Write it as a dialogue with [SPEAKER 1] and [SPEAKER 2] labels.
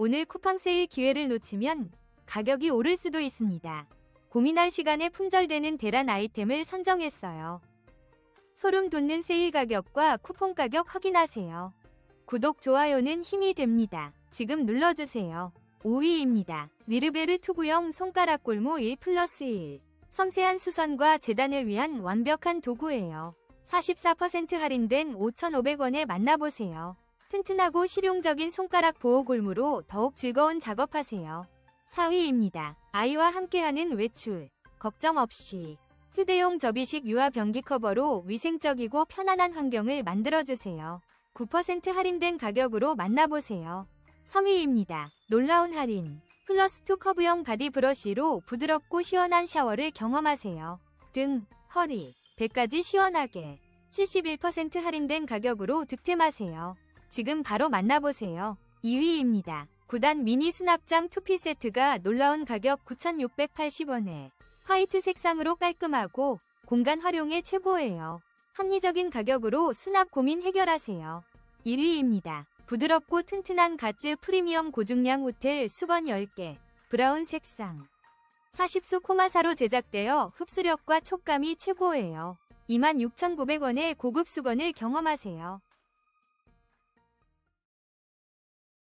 [SPEAKER 1] 오늘 쿠팡 세일 기회를 놓치면 가격이 오를 수도 있습니다. 고민할 시간에 품절되는 대란 아이템을 선정했어요. 소름 돋는 세일 가격과 쿠폰 가격 확인하세요. 구독, 좋아요는 힘이 됩니다. 지금 눌러주세요. 5위입니다. 미르베르 투구용 손가락 골무 1 플러스 1. 섬세한 수선과 재단을 위한 완벽한 도구예요. 44% 할인된 5,500원에 만나보세요. 튼튼하고 실용적인 손가락 보호 골무로 더욱 즐거운 작업하세요. 4위입니다. 아이와 함께하는 외출. 걱정 없이. 휴대용 접이식 유아 변기 커버로 위생적이고 편안한 환경을 만들어주세요. 9% 할인된 가격으로 만나보세요. 3위입니다. 놀라운 할인. 플러스2 커브형 바디 브러쉬로 부드럽고 시원한 샤워를 경험하세요. 등, 허리, 배까지 시원하게 71% 할인된 가격으로 득템하세요. 지금 바로 만나보세요. 2위입니다. 9단 미니 수납장 투피 세트가 놀라운 가격 9,680원에 화이트 색상으로 깔끔하고 공간 활용에 최고예요. 합리적인 가격으로 수납 고민 해결하세요. 1위입니다. 부드럽고 튼튼한 가츠 프리미엄 고중량 호텔 수건 10개, 브라운 색상. 40수 코마사로 제작되어 흡수력과 촉감이 최고예요. 26,900원의 고급 수건을 경험하세요.